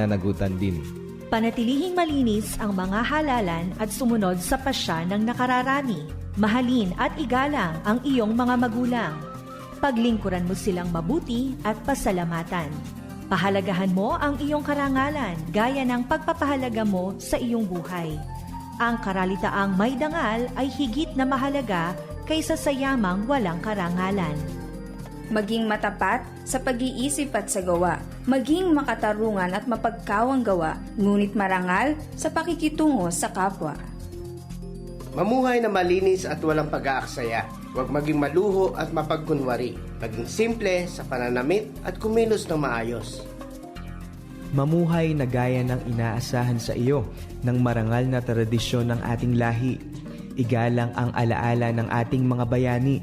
pananagutan din. Panatilihing malinis ang mga halalan at sumunod sa pasya ng nakararami. Mahalin at igalang ang iyong mga magulang. Paglingkuran mo silang mabuti at pasalamatan. Pahalagahan mo ang iyong karangalan gaya ng pagpapahalaga mo sa iyong buhay. Ang karalitaang may dangal ay higit na mahalaga kaysa sa yamang walang karangalan. Maging matapat sa pag-iisip at sa gawa. Maging makatarungan at mapagkawang gawa, ngunit marangal sa pakikitungo sa kapwa. Mamuhay na malinis at walang pag-aaksaya. Huwag maging maluho at mapagkunwari. Maging simple sa pananamit at kumilos ng maayos. Mamuhay na gaya ng inaasahan sa iyo ng marangal na tradisyon ng ating lahi. Igalang ang alaala ng ating mga bayani.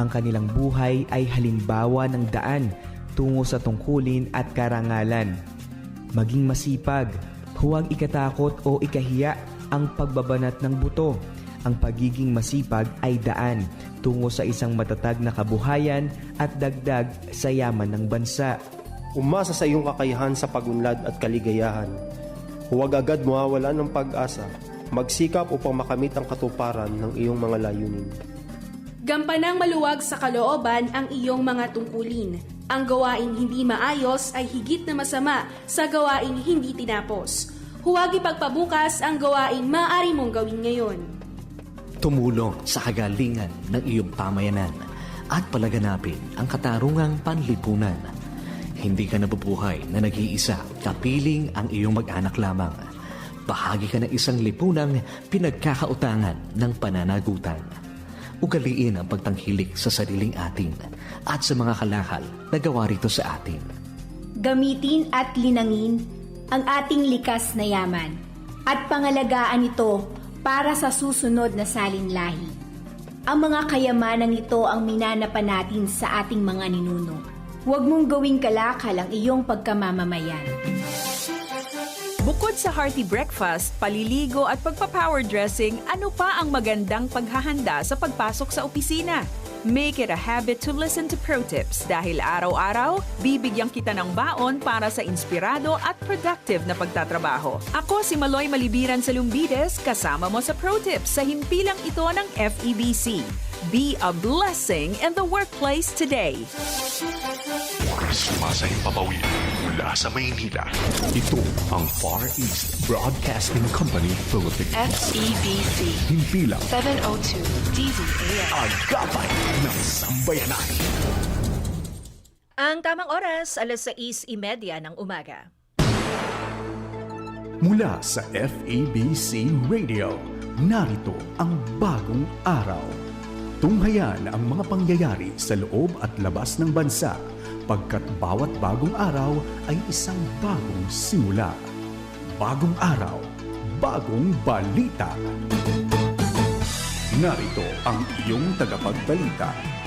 Ang kanilang buhay ay halimbawa ng daan tungo sa tungkulin at karangalan. Maging masipag, huwag ikatakot o ikahiya ang pagbabanat ng buto. Ang pagiging masipag ay daan tungo sa isang matatag na kabuhayan at dagdag sa yaman ng bansa. Umasa sa iyong kakayahan sa pagunlad at kaligayahan. Huwag agad mawawala ng pag-asa. Magsikap upang makamit ang katuparan ng iyong mga layunin. Gampanang maluwag sa kalooban ang iyong mga tungkulin. Ang gawaing hindi maayos ay higit na masama sa gawaing hindi tinapos. Huwag ipagpabukas ang gawaing maaari mong gawin ngayon. Tumulong sa kagalingan ng iyong pamayanan at palaganapin ang katarungang panlipunan. Hindi ka nabubuhay na nag-iisa, kapiling ang iyong mag-anak lamang. Bahagi ka ng isang lipunang pinagkakautangan ng pananagutan. Ugaliin ang pagtanghilik sa sariling atin at sa mga kalakal na gawa rito sa atin. Gamitin at linangin ang ating likas na yaman at pangalagaan ito para sa susunod na salinlahi. Ang mga kayamanang ito ang minanapan natin sa ating mga ninuno. Huwag mong gawing kalakal ang iyong pagkamamamayan. Bukod sa hearty breakfast, paliligo at pagpa-power dressing, ano pa ang magandang paghahanda sa pagpasok sa opisina? Make it a habit to listen to pro tips dahil araw-araw, bibigyan kita ng baon para sa inspirado at productive na pagtatrabaho. Ako si Maloy Malibiran sa Lumbides, kasama mo sa pro tips sa himpilang ito ng FEBC. Be a blessing in the workplace today. Sumasahing papawid mula sa Maynila. Ito ang Far East Broadcasting Company Philippines. FEBC Himpilang 702 DZAM. Agapay ng Sambayanan. Ang tamang oras, alas 6.30 ng umaga. Mula sa FEBC Radio, narito ang bagong araw. Tunghayan ang mga pangyayari sa loob at labas ng bansa pagkat bawat bagong araw ay isang bagong simula. Bagong araw, bagong balita. Narito ang iyong tagapagbalita.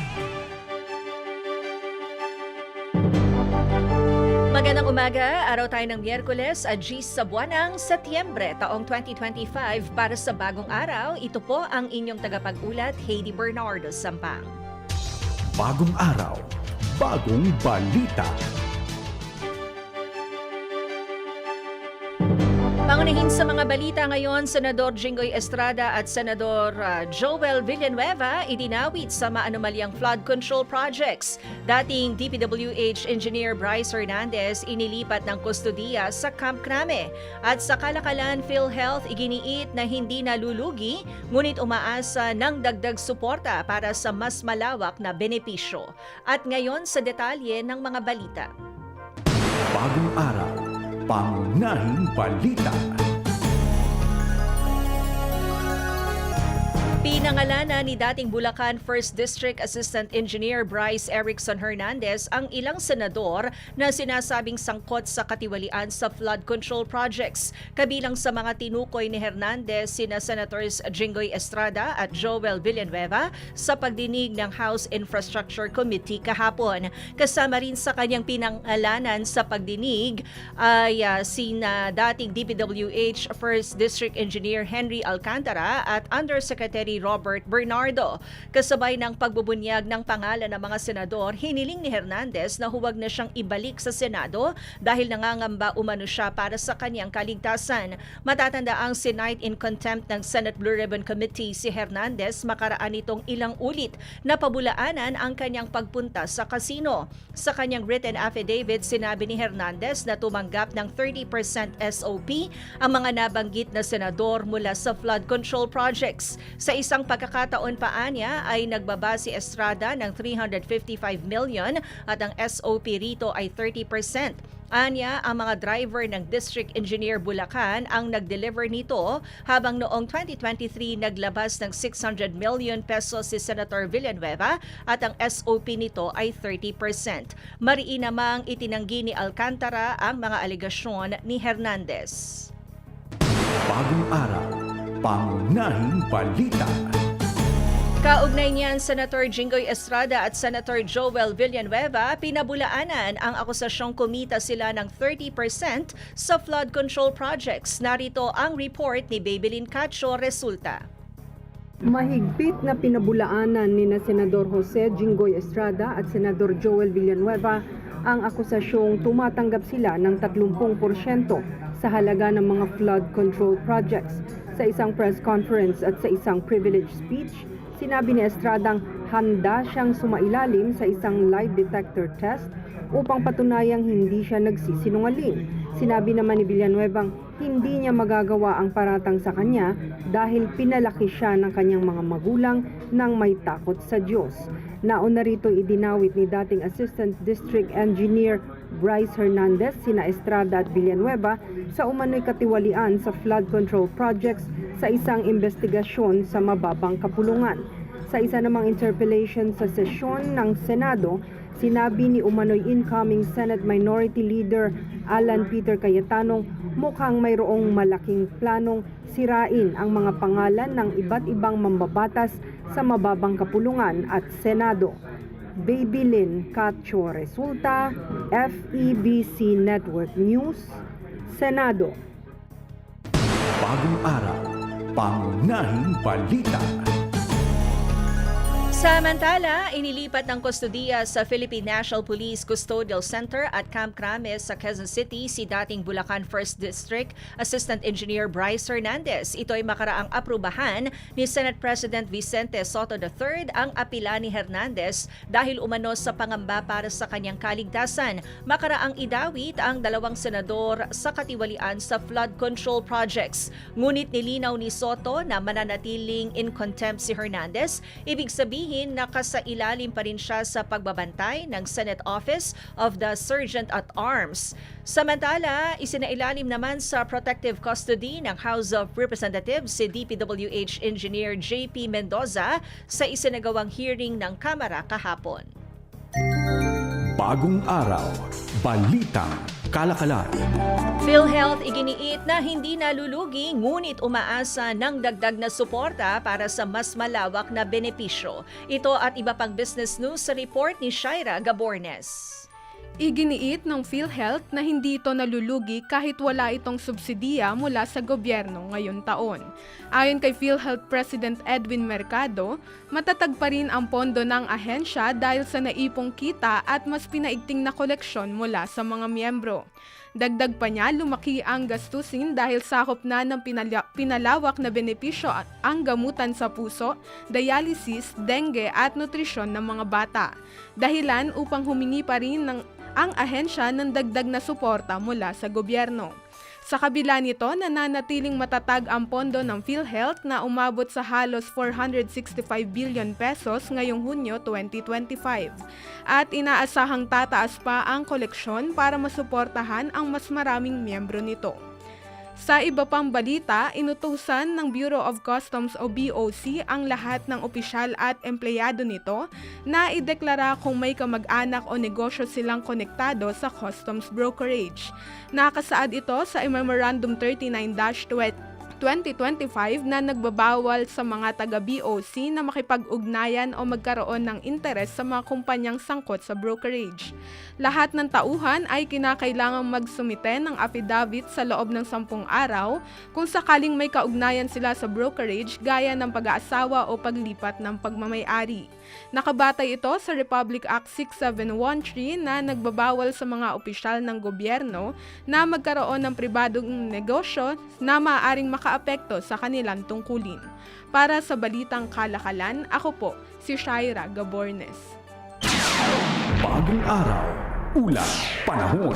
Magandang umaga, araw tayo ng Miyerkules, Agis sa buwan ng Setyembre, taong 2025. Para sa bagong araw, ito po ang inyong tagapag-ulat, Heidi Bernardo Sampang. Bagong araw, bagong balita. Pangunahin sa mga balita ngayon, Senador Jinggoy Estrada at Senador uh, Joel Villanueva idinawit sa maanumalyang flood control projects. Dating DPWH Engineer Bryce Hernandez inilipat ng kustodiya sa Camp Crame. At sa Kalakalan PhilHealth iginiit na hindi nalulugi ngunit umaasa ng dagdag suporta para sa mas malawak na benepisyo. At ngayon sa detalye ng mga balita. Bagong araw, pangunahing balita. Pinangalanan ni dating Bulacan 1st District Assistant Engineer Bryce Erickson Hernandez ang ilang senador na sinasabing sangkot sa katiwalian sa flood control projects. Kabilang sa mga tinukoy ni Hernandez sina Senators Jinggoy Estrada at Joel Villanueva sa pagdinig ng House Infrastructure Committee kahapon. Kasama rin sa kanyang pinangalanan sa pagdinig ay uh, sina dating DPWH 1st District Engineer Henry Alcantara at Undersecretary Secretary Robert Bernardo. Kasabay ng pagbubunyag ng pangalan ng mga senador, hiniling ni Hernandez na huwag na siyang ibalik sa Senado dahil nangangamba umano siya para sa kanyang kaligtasan. Matatanda ang Senate in contempt ng Senate Blue Ribbon Committee si Hernandez makaraan itong ilang ulit na pabulaanan ang kanyang pagpunta sa kasino. Sa kanyang written affidavit, sinabi ni Hernandez na tumanggap ng 30% SOP ang mga nabanggit na senador mula sa flood control projects. Sa isang pagkakataon pa niya ay nagbaba si Estrada ng 355 million at ang SOP rito ay 30%. Anya, ang mga driver ng District Engineer Bulacan ang nag-deliver nito habang noong 2023 naglabas ng 600 million pesos si Senator Villanueva at ang SOP nito ay 30%. Mariin namang itinanggi ni Alcantara ang mga alegasyon ni Hernandez. Bagong araw, pangunahing balita. Kaugnay niyan, Senator Jinggoy Estrada at Senator Joel Villanueva pinabulaanan ang akusasyong kumita sila ng 30% sa flood control projects. Narito ang report ni Babylin Cacho resulta. Mahigpit na pinabulaanan ni na Senador Jose Jinggoy Estrada at Senador Joel Villanueva ang akusasyong tumatanggap sila ng 30% sa halaga ng mga flood control projects. Sa isang press conference at sa isang privilege speech, sinabi ni Estradang handa siyang sumailalim sa isang lie detector test upang patunayang hindi siya nagsisinungaling. Sinabi naman ni Villanueva hindi niya magagawa ang paratang sa kanya dahil pinalaki siya ng kanyang mga magulang nang may takot sa Diyos. Nauna rito idinawit ni dating Assistant District Engineer Bryce Hernandez, sina Estrada at Villanueva sa umano'y katiwalian sa flood control projects sa isang investigasyon sa mababang kapulungan. Sa isa namang interpellation sa sesyon ng Senado, sinabi ni umano'y incoming Senate Minority Leader Alan Peter Cayetano mukhang mayroong malaking planong sirain ang mga pangalan ng iba't ibang mambabatas sa mababang kapulungan at Senado. Babylin Cacho Resulta, FEBC Network News, Senado. Bagong araw, pangunahing balita. Samantala, inilipat ng kustodiya sa Philippine National Police Custodial Center at Camp Krames sa Quezon City si dating Bulacan 1st District Assistant Engineer Bryce Hernandez. Ito ay makaraang aprubahan ni Senate President Vicente Soto III ang apila ni Hernandez dahil umano sa pangamba para sa kanyang kaligtasan. Makaraang idawit ang dalawang senador sa katiwalian sa flood control projects. Ngunit nilinaw ni Soto na mananatiling in contempt si Hernandez. Ibig sabihin nakasailalim pa rin siya sa pagbabantay ng Senate Office of the Sergeant at Arms. Samantala, isinailalim naman sa protective custody ng House of Representatives si DPWH Engineer JP Mendoza sa isinagawang hearing ng Kamara kahapon. Bagong araw, balitang kalakalan. PhilHealth iginiit na hindi nalulugi ngunit umaasa ng dagdag na suporta para sa mas malawak na benepisyo. Ito at iba pang business news sa report ni Shaira Gabornes. Iginiit ng PhilHealth na hindi ito nalulugi kahit wala itong subsidiya mula sa gobyerno ngayon taon. Ayon kay PhilHealth President Edwin Mercado, matatag pa rin ang pondo ng ahensya dahil sa naipong kita at mas pinaigting na koleksyon mula sa mga miyembro. Dagdag pa niya, lumaki ang gastusin dahil sakop na ng pinala- pinalawak na benepisyo ang gamutan sa puso, dialysis, dengue at nutrisyon ng mga bata. Dahilan upang humingi pa rin ng ang ahensya ng dagdag na suporta mula sa gobyerno. Sa kabila nito, nananatiling matatag ang pondo ng PhilHealth na umabot sa halos 465 billion pesos ngayong Hunyo 2025 at inaasahang tataas pa ang koleksyon para masuportahan ang mas maraming miyembro nito. Sa iba pang balita, inutusan ng Bureau of Customs o BOC ang lahat ng opisyal at empleyado nito na ideklara kung may kamag-anak o negosyo silang konektado sa customs brokerage. Nakasaad ito sa Memorandum 39-20 2025 na nagbabawal sa mga taga-BOC na makipag-ugnayan o magkaroon ng interes sa mga kumpanyang sangkot sa brokerage. Lahat ng tauhan ay kinakailangang magsumite ng affidavit sa loob ng 10 araw kung sakaling may kaugnayan sila sa brokerage gaya ng pag-aasawa o paglipat ng pagmamayari. Nakabatay ito sa Republic Act 6713 na nagbabawal sa mga opisyal ng gobyerno na magkaroon ng pribadong negosyo na maaaring makaapekto sa kanilang tungkulin. Para sa Balitang Kalakalan, ako po si Shaira Gabornes. Bagong araw, ulan, panahon.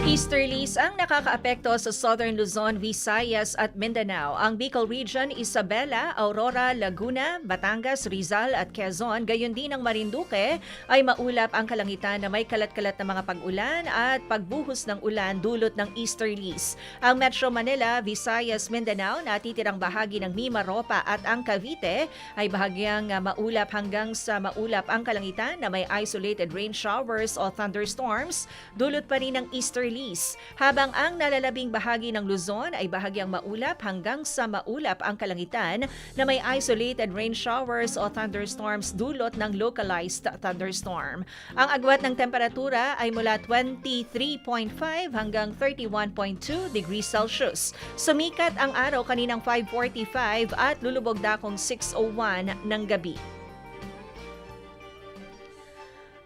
Easterlies ang nakakaapekto sa Southern Luzon, Visayas at Mindanao. Ang Bicol Region, Isabela, Aurora, Laguna, Batangas, Rizal at Quezon, gayon din ang Marinduque ay maulap ang kalangitan na may kalat-kalat na mga pag-ulan at pagbuhos ng ulan dulot ng easterlies. Ang Metro Manila, Visayas, Mindanao, natitirang bahagi ng Mimaropa at ang Cavite ay bahagyang ah, maulap hanggang sa maulap ang kalangitan na may isolated rain showers o thunderstorms dulot pa rin ng easterlies. Habang ang nalalabing bahagi ng Luzon ay bahagyang maulap hanggang sa maulap ang kalangitan na may isolated rain showers o thunderstorms dulot ng localized thunderstorm. Ang agwat ng temperatura ay mula 23.5 hanggang 31.2 degrees Celsius. Sumikat ang araw kaninang 5.45 at lulubog dakong 6.01 ng gabi.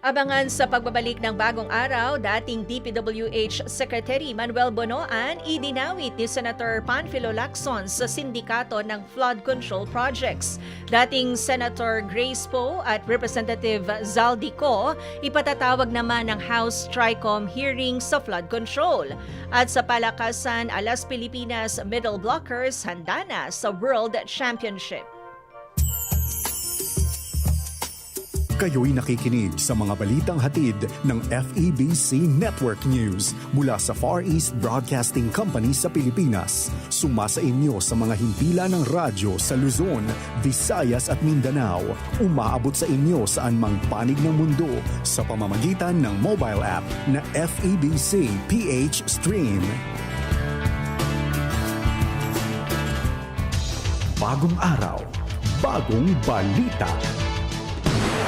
Abangan sa pagbabalik ng bagong araw, dating DPWH Secretary Manuel Bonoan idinawit ni Senator Panfilo Lacson sa sindikato ng flood control projects. Dating Senator Grace Poe at Representative Zaldico ipatatawag naman ng House Tricom hearing sa flood control. At sa palakasan, Alas Pilipinas Middle Blockers handa na sa World Championship. Kayo'y nakikinig sa mga balitang hatid ng FEBC Network News mula sa Far East Broadcasting Company sa Pilipinas. Sumasa inyo sa mga himpilan ng radyo sa Luzon, Visayas at Mindanao. Umaabot sa inyo saan mang panig ng mundo sa pamamagitan ng mobile app na FEBC PH Stream. Bagong araw, bagong balita.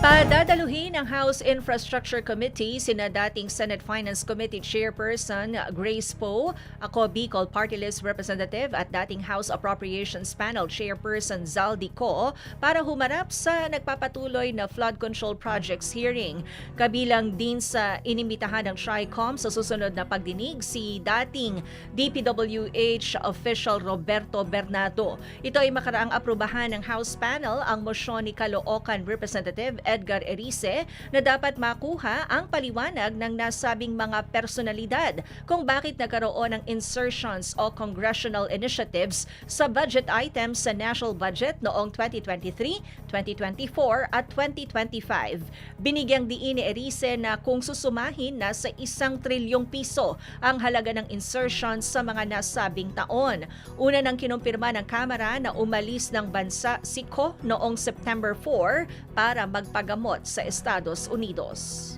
Padadaluhin ng House Infrastructure Committee sina dating Senate Finance Committee Chairperson Grace Poe, ako Bicol Party List Representative at dating House Appropriations Panel Chairperson Zaldi Co para humarap sa nagpapatuloy na flood control projects hearing. Kabilang din sa inimbitahan ng TRICOM sa susunod na pagdinig si dating DPWH official Roberto Bernardo. Ito ay makaraang aprubahan ng House Panel ang mosyon ni Caloocan Representative Edgar Erice na dapat makuha ang paliwanag ng nasabing mga personalidad kung bakit nagkaroon ng insertions o congressional initiatives sa budget items sa national budget noong 2023, 2024 at 2025. Binigyang diin ni Erice na kung susumahin na sa isang trilyong piso ang halaga ng insertions sa mga nasabing taon. Una nang kinumpirma ng Kamara na umalis ng bansa si Ko noong September 4 para magpagamot sa Estados Unidos.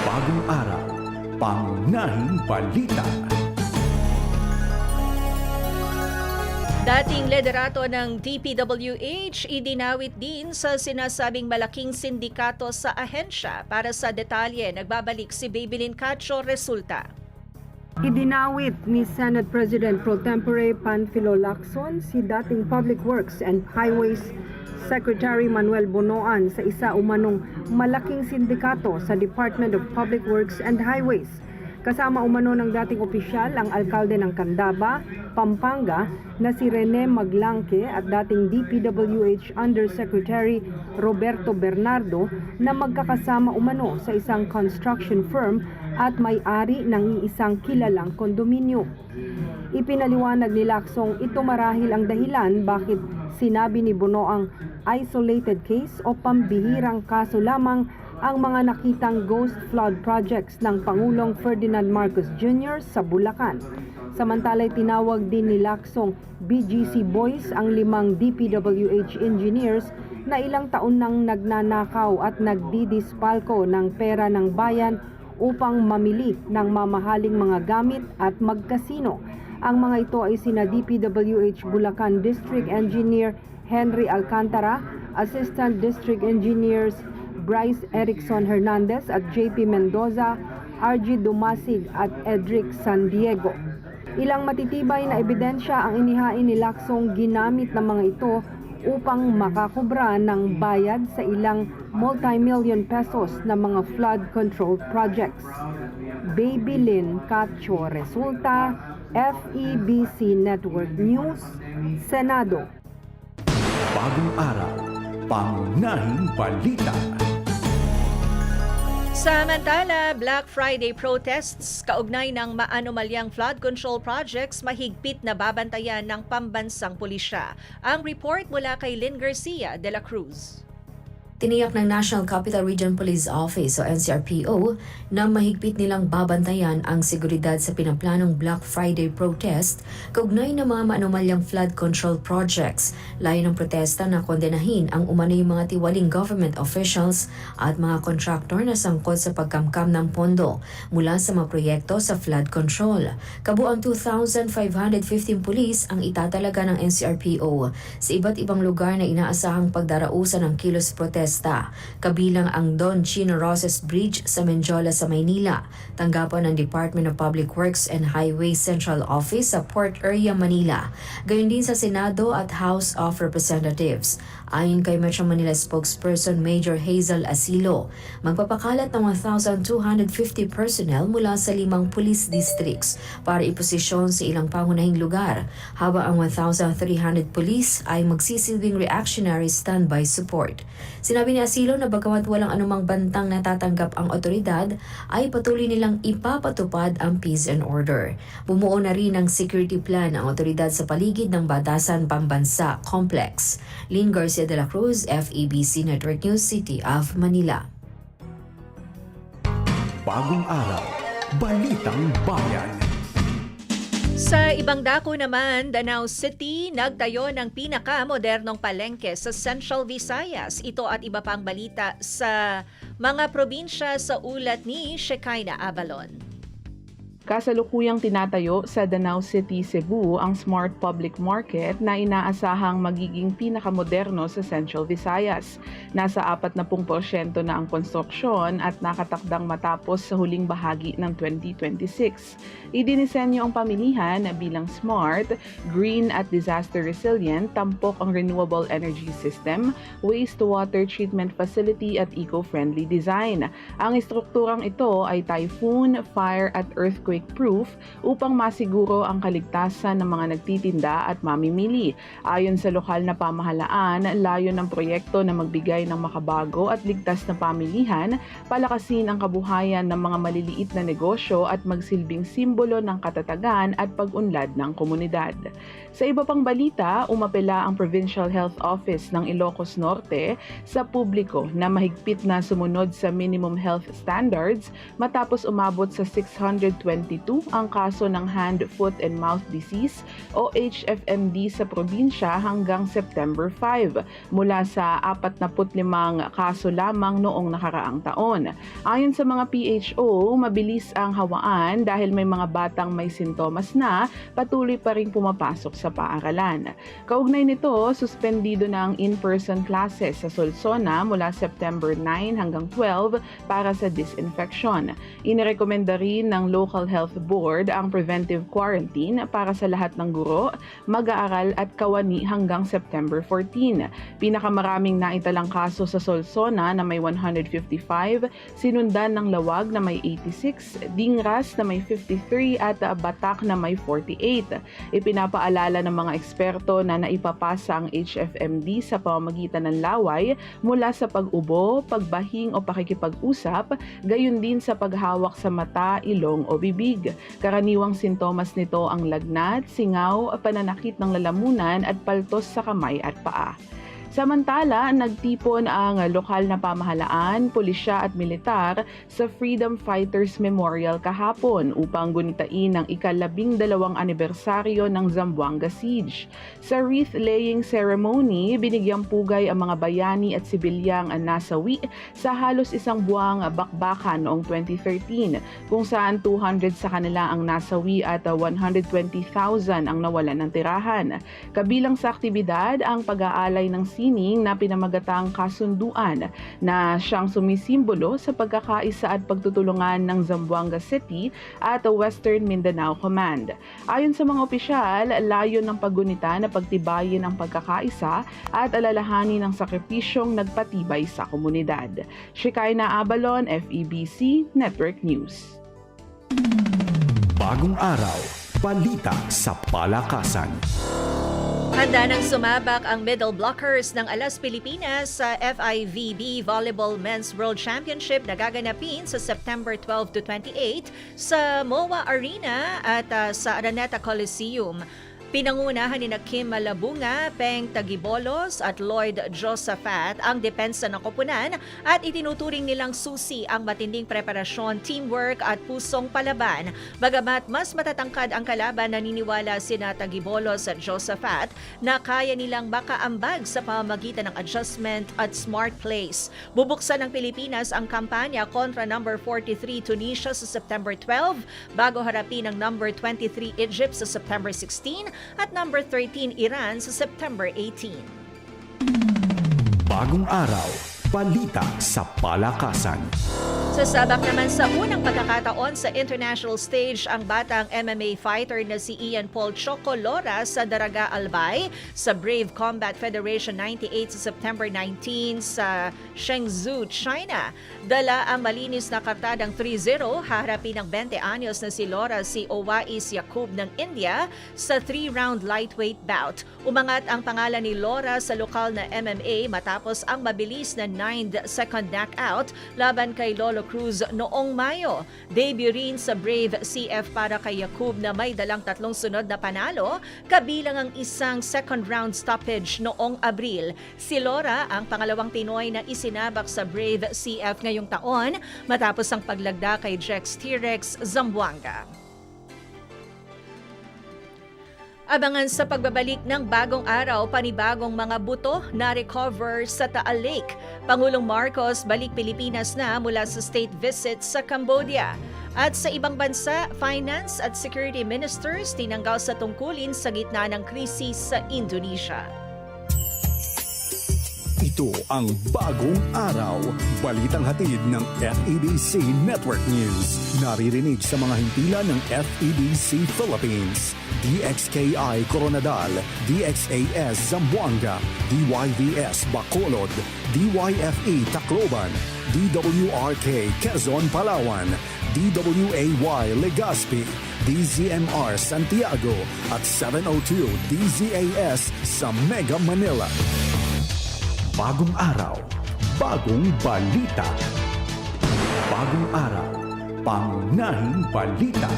Bagong araw, pangunahing balita. Dating liderato ng DPWH, idinawit din sa sinasabing malaking sindikato sa ahensya. Para sa detalye, nagbabalik si Babylin Cacho Resulta. Idinawit ni Senate President Pro Tempore Panfilo Lacson si dating Public Works and Highways Secretary Manuel Bonoan sa isa umanong malaking sindikato sa Department of Public Works and Highways. Kasama umano ng dating opisyal ang alkalde ng Candaba, Pampanga na si Rene Maglangke at dating DPWH Undersecretary Roberto Bernardo na magkakasama umano sa isang construction firm at may-ari ng iisang kilalang kondominyo. Ipinaliwanag ni Laksong ito marahil ang dahilan bakit sinabi ni Bono ang isolated case o pambihirang kaso lamang ang mga nakitang ghost flood projects ng Pangulong Ferdinand Marcos Jr. sa Bulacan. Samantala'y tinawag din ni Laksong BGC Boys ang limang DPWH engineers na ilang taon nang nagnanakaw at nagdidispalko ng pera ng bayan upang mamili ng mamahaling mga gamit at magkasino. Ang mga ito ay sina DPWH Bulacan District Engineer Henry Alcantara, Assistant District Engineers Bryce Erickson Hernandez at JP Mendoza, RG Dumasig at Edric San Diego. Ilang matitibay na ebidensya ang inihain ni Laksong ginamit ng mga ito upang makakubra ng bayad sa ilang multi-million pesos na mga flood control projects. Baby Lynn Cacho Resulta, FEBC Network News, Senado. Bagong araw, pangunahing balita. Samantala, Black Friday protests kaugnay ng maanomalyang flood control projects mahigpit na babantayan ng pambansang pulisya. Ang report mula kay Lynn Garcia de la Cruz. Tiniyak ng National Capital Region Police Office o NCRPO na mahigpit nilang babantayan ang seguridad sa pinaplanong Black Friday protest kaugnay ng mga maanomalyang flood control projects. Layo ng protesta na kondenahin ang umano'y mga tiwaling government officials at mga kontraktor na sangkot sa pagkamkam ng pondo mula sa mga proyekto sa flood control. Kabuang 2,515 pulis ang itatalaga ng NCRPO sa iba't ibang lugar na inaasahang pagdarausan ng kilos protesta kabilang ang Don Chino Roses Bridge sa Menjola sa Maynila, tanggapan ng Department of Public Works and Highway Central Office sa Port Area, Manila, gayon din sa Senado at House of Representatives. Ayon kay Metro Manila spokesperson Major Hazel Asilo, magpapakalat ng 1,250 personnel mula sa limang police districts para iposisyon sa ilang pangunahing lugar, habang ang 1,300 police ay magsisilbing reactionary standby support. Sinabi ni Asilo na bagamat walang anumang bantang natatanggap ang otoridad, ay patuloy nilang ipapatupad ang peace and order. Bumuo na rin ng security plan ang otoridad sa paligid ng Batasan Pambansa Complex. Lynn Garcia de la Cruz, FEBC Network News City of Manila. Bagong araw, balitang bayan. Sa ibang dako naman, Danau City nagtayo ng pinaka-modernong palengke sa Central Visayas. Ito at iba pang balita sa mga probinsya sa ulat ni Shekinah Avalon. Kasalukuyang tinatayo sa Danau City, Cebu ang Smart Public Market na inaasahang magiging pinakamoderno sa Central Visayas. Nasa 40% na ang konstruksyon at nakatakdang matapos sa huling bahagi ng 2026. Idinisenyo ang pamilihan bilang smart, green at disaster resilient, tampok ang renewable energy system, wastewater treatment facility at eco-friendly design. Ang estrukturang ito ay typhoon, fire at earthquake proof upang masiguro ang kaligtasan ng mga nagtitinda at mamimili. Ayon sa lokal na pamahalaan, layo ng proyekto na magbigay ng makabago at ligtas na pamilihan, palakasin ang kabuhayan ng mga maliliit na negosyo at magsilbing simbolo ng katatagan at pag-unlad ng komunidad. Sa iba pang balita, umapela ang Provincial Health Office ng Ilocos Norte sa publiko na mahigpit na sumunod sa minimum health standards matapos umabot sa 622 ang kaso ng hand, foot and mouth disease o HFMD sa probinsya hanggang September 5 mula sa 45 kaso lamang noong nakaraang taon. Ayon sa mga PHO, mabilis ang hawaan dahil may mga batang may sintomas na patuloy pa rin pumapasok sa paaralan. Kaugnay nito, suspendido na ang in-person classes sa Solsona mula September 9 hanggang 12 para sa disinfection. Inirekomenda rin ng Local Health Board ang preventive quarantine para sa lahat ng guro, mag-aaral at kawani hanggang September 14. Pinakamaraming naitalang kaso sa Solsona na may 155, sinundan ng Lawag na may 86, Dingras na may 53 at Batak na may 48. Ipinapaalala ng mga eksperto na naipapasa ang HFMD sa pamamagitan ng laway mula sa pag-ubo, pagbahing o pakikipag-usap, gayon din sa paghawak sa mata, ilong o bibig. Karaniwang sintomas nito ang lagnat, singaw, pananakit ng lalamunan at paltos sa kamay at paa. Samantala, nagtipon ang lokal na pamahalaan, pulisya at militar sa Freedom Fighters Memorial kahapon upang gunitain ang ikalabing dalawang anibersaryo ng Zamboanga Siege. Sa wreath-laying ceremony, binigyang pugay ang mga bayani at sibilyang nasawi sa halos isang buwang bakbakan noong 2013 kung saan 200 sa kanila ang nasawi at 120,000 ang nawalan ng tirahan. Kabilang sa aktibidad ang pag-aalay ng sining na pinamagatang kasunduan na siyang sumisimbolo sa pagkakaisa at pagtutulungan ng Zamboanga City at Western Mindanao Command. Ayon sa mga opisyal, layon ng paggunita na pagtibayin ang pagkakaisa at alalahanin ang sakripisyong nagpatibay sa komunidad. Shikaina Abalon, FEBC Network News. Bagong araw, balita sa palakasan. Handa nang sumabak ang middle blockers ng Alas Pilipinas sa FIVB Volleyball Men's World Championship na gaganapin sa September 12 to 28 sa MOA Arena at uh, sa Araneta Coliseum. Pinangunahan ni na Kim Malabunga, Peng Tagibolos at Lloyd Josaphat ang depensa ng koponan at itinuturing nilang susi ang matinding preparasyon, teamwork at pusong palaban. Bagamat mas matatangkad ang kalaban, naniniwala sina Tagibolos at Josaphat na kaya nilang makaambag sa pamamagitan ng adjustment at smart plays. Bubuksan ng Pilipinas ang kampanya kontra number 43 Tunisia sa September 12 bago harapin ang number 23 Egypt sa September 16 at number 13 Iran sa September 18. Bagong araw, balita sa palakasan. Sasabak naman sa unang pagkakataon sa international stage ang batang MMA fighter na si Ian Paul Choco Lora sa Daraga Albay sa Brave Combat Federation 98 sa September 19 sa Shenzhou, China. Dala ang malinis na kartadang 3-0, haharapin ng 20 anyos na si Lora si Owais Yakub ng India sa 3-round lightweight bout. Umangat ang pangalan ni Lora sa lokal na MMA matapos ang mabilis na 9-second knockout laban kay Lolo Cruz noong Mayo. Debut rin sa Brave CF para kay Yakub na may dalang tatlong sunod na panalo, kabilang ang isang second round stoppage noong Abril. Si Lora ang pangalawang Pinoy na isinabak sa Brave CF ngayong taon matapos ang paglagda kay Jex T-Rex Zamboanga. Abangan sa pagbabalik ng bagong araw, panibagong mga buto na recover sa Taal Lake. Pangulong Marcos balik Pilipinas na mula sa state visit sa Cambodia. At sa ibang bansa, finance at security ministers tinanggal sa tungkulin sa gitna ng krisis sa Indonesia. Ito ang Bagong Araw, balitang hatid ng FEBC Network News. Naririnig sa mga hintila ng FEBC Philippines, DXKI Coronadal, DXAS Zamboanga, DYVS Bacolod, DYFE Tacloban, DWRK Quezon Palawan, DWAY Legazpi, DZMR Santiago at 702 DZAS sa Mega Manila. Bagong araw, bagong balita. Bagong araw, pangunahing balita.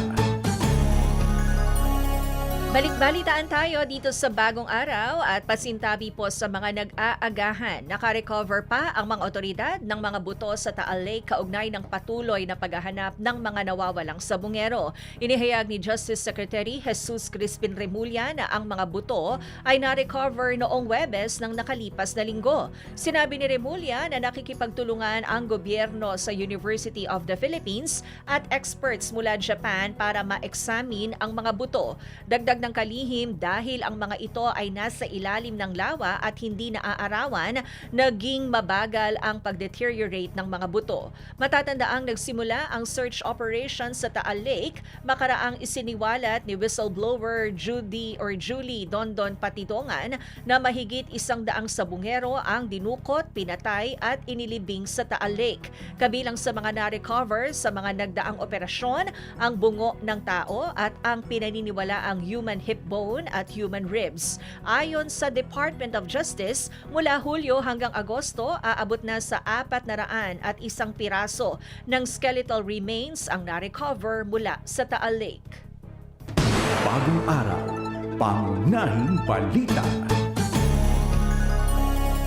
Balik-balitaan tayo dito sa bagong araw at pasintabi po sa mga nag-aagahan. Nakarecover pa ang mga otoridad ng mga buto sa Taal Lake kaugnay ng patuloy na paghahanap ng mga nawawalang sabungero. Inihayag ni Justice Secretary Jesus Crispin Remulla na ang mga buto ay na-recover noong Webes ng nakalipas na linggo. Sinabi ni Remulla na nakikipagtulungan ang gobyerno sa University of the Philippines at experts mula Japan para ma-examine ang mga buto. Dagdag ng kalihim dahil ang mga ito ay nasa ilalim ng lawa at hindi naaarawan, naging mabagal ang pag-deteriorate ng mga buto. Matatandaang nagsimula ang search operation sa Taal Lake, makaraang isiniwalat ni whistleblower Judy or Julie Dondon Patidongan na mahigit isang daang sabungero ang dinukot, pinatay at inilibing sa Taal Lake. Kabilang sa mga na-recover sa mga nagdaang operasyon, ang bungo ng tao at ang pinaniniwala ang human hip bone at human ribs. Ayon sa Department of Justice, mula Hulyo hanggang Agosto, aabot na sa apat na raan at isang piraso ng skeletal remains ang na-recover mula sa Taal Lake. Bagong araw, pangunahing balita.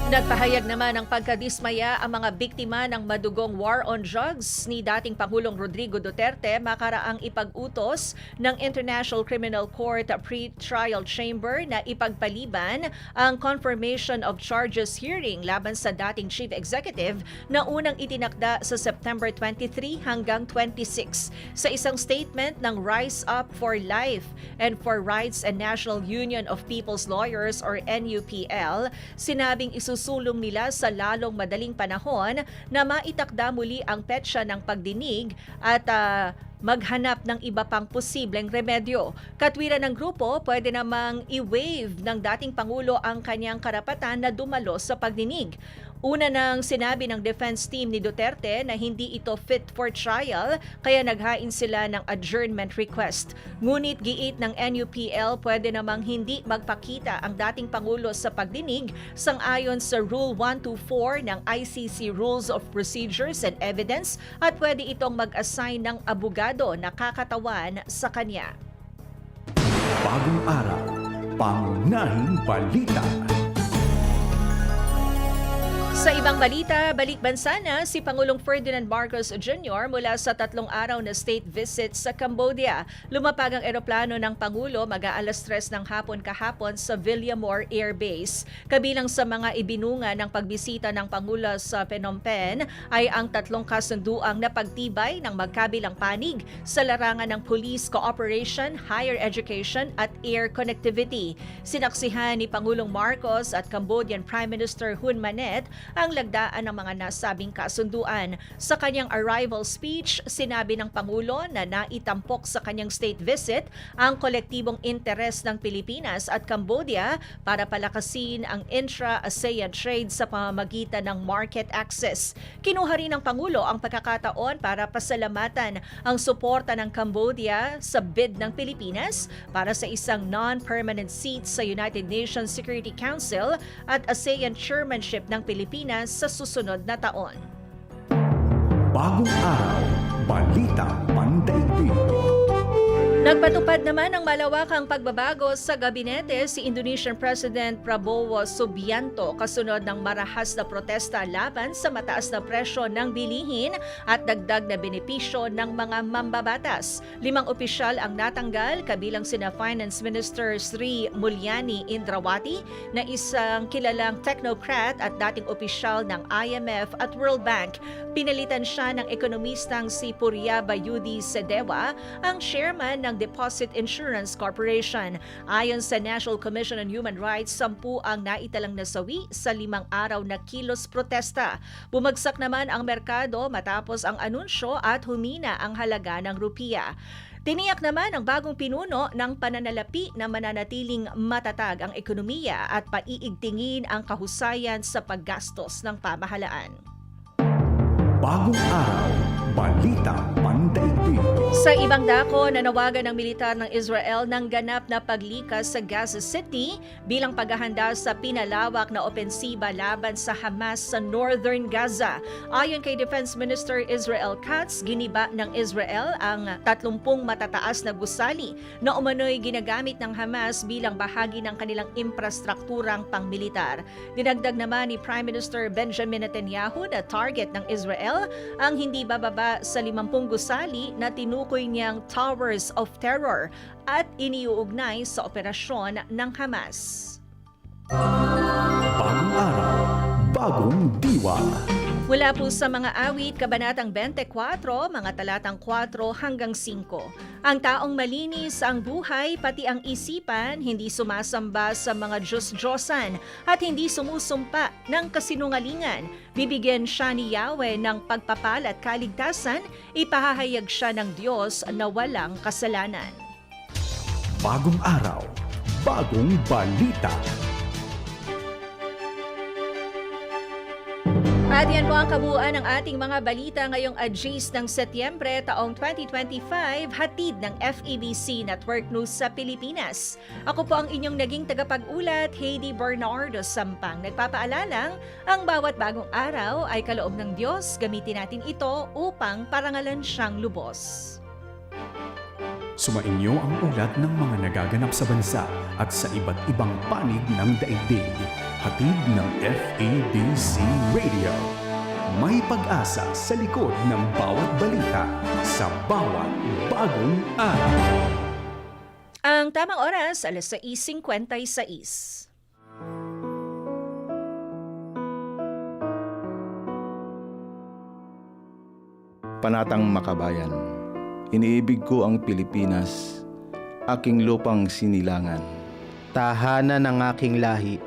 Nagpahayag naman ng pagkadismaya ang mga biktima ng madugong war on drugs ni dating Pangulong Rodrigo Duterte makaraang ipag-utos ng International Criminal Court Pre-Trial Chamber na ipagpaliban ang confirmation of charges hearing laban sa dating Chief Executive na unang itinakda sa September 23 hanggang 26. Sa isang statement ng Rise Up for Life and for Rights and National Union of People's Lawyers or NUPL, sinabing isusulong nila sa lalong madaling panahon na maitakda muli ang petsa ng pagdinig at ah, maghanap ng iba pang posibleng remedyo. Katwiran ng grupo, pwede namang i-waive ng dating Pangulo ang kanyang karapatan na dumalo sa pagdinig. Una nang sinabi ng defense team ni Duterte na hindi ito fit for trial kaya naghain sila ng adjournment request. Ngunit giit ng NUPL pwede namang hindi magpakita ang dating Pangulo sa pagdinig sangayon sa Rule 124 ng ICC Rules of Procedures and Evidence at pwede itong mag-assign ng abogado na kakatawan sa kanya. Bagong araw, pangunahing balita. Sa ibang balita, balik bansa na si Pangulong Ferdinand Marcos Jr. mula sa tatlong araw na state visit sa Cambodia. Lumapag ang eroplano ng Pangulo mag-aalas 3 ng hapon kahapon sa Villamore Air Base. Kabilang sa mga ibinunga ng pagbisita ng Pangulo sa Phnom Penh ay ang tatlong kasunduang na pagtibay ng magkabilang panig sa larangan ng police cooperation, higher education at air connectivity. Sinaksihan ni Pangulong Marcos at Cambodian Prime Minister Hun Manet ang lagdaan ng mga nasabing kasunduan. Sa kanyang arrival speech, sinabi ng Pangulo na naitampok sa kanyang state visit ang kolektibong interes ng Pilipinas at Cambodia para palakasin ang intra-ASEAN trade sa pamamagitan ng market access. Kinuha rin ng Pangulo ang pagkakataon para pasalamatan ang suporta ng Cambodia sa bid ng Pilipinas para sa isang non-permanent seat sa United Nations Security Council at ASEAN chairmanship ng Pilipinas sa susunod na taon. Bagong araw, balita pandaigdig. Nagpatupad naman ng malawakang pagbabago sa gabinete si Indonesian President Prabowo Subianto kasunod ng marahas na protesta laban sa mataas na presyo ng bilihin at dagdag na benepisyo ng mga mambabatas. Limang opisyal ang natanggal kabilang sina Finance Minister Sri Mulyani Indrawati na isang kilalang technocrat at dating opisyal ng IMF at World Bank. Pinalitan siya ng ekonomistang si Purya Bayudi Sedewa, ang chairman ng Deposit Insurance Corporation. Ayon sa National Commission on Human Rights, sampu ang naitalang nasawi sa limang araw na kilos protesta. Bumagsak naman ang merkado matapos ang anunsyo at humina ang halaga ng rupiya. Tiniyak naman ang bagong pinuno ng pananalapi na mananatiling matatag ang ekonomiya at paiigtingin ang kahusayan sa paggastos ng pamahalaan. Bagong araw, balita pandaigdig. Sa ibang dako, nanawagan ng militar ng Israel ng ganap na paglikas sa Gaza City bilang paghahanda sa pinalawak na opensiba laban sa Hamas sa northern Gaza. Ayon kay Defense Minister Israel Katz, giniba ng Israel ang 30 matataas na gusali na umano'y ginagamit ng Hamas bilang bahagi ng kanilang infrastrukturang pangmilitar. Dinagdag naman ni Prime Minister Benjamin Netanyahu na target ng Israel ang hindi bababa sa 50 gusali na tinukoy niyang Towers of Terror at iniuugnay sa operasyon ng Hamas. Bagong araw, bagong diwa. Mula po sa mga awit, Kabanatang 24, mga talatang 4 hanggang 5. Ang taong malinis ang buhay, pati ang isipan, hindi sumasamba sa mga Diyos-Diyosan at hindi sumusumpa ng kasinungalingan. Bibigyan siya ni Yahweh ng pagpapal at kaligtasan, ipahahayag siya ng Diyos na walang kasalanan. Bagong araw, bagong balita. At yan po ang kabuuan ng ating mga balita ngayong Adjis ng Setyembre taong 2025, hatid ng FEBC Network News sa Pilipinas. Ako po ang inyong naging tagapag-ulat, Heidi Bernardo Sampang. Nagpapaalalang, ang bawat bagong araw ay kaloob ng Diyos. Gamitin natin ito upang parangalan siyang lubos. Sumainyo ang ulat ng mga nagaganap sa bansa at sa iba't ibang panig ng daigdig. Hatid ng FEBC Radio. May pag-asa sa likod ng bawat balita sa bawat bagong araw. Ang tamang oras, alas 6.56. Panatang Makabayan. Iniibig ko ang Pilipinas, aking lupang sinilangan. Tahanan ng aking lahi,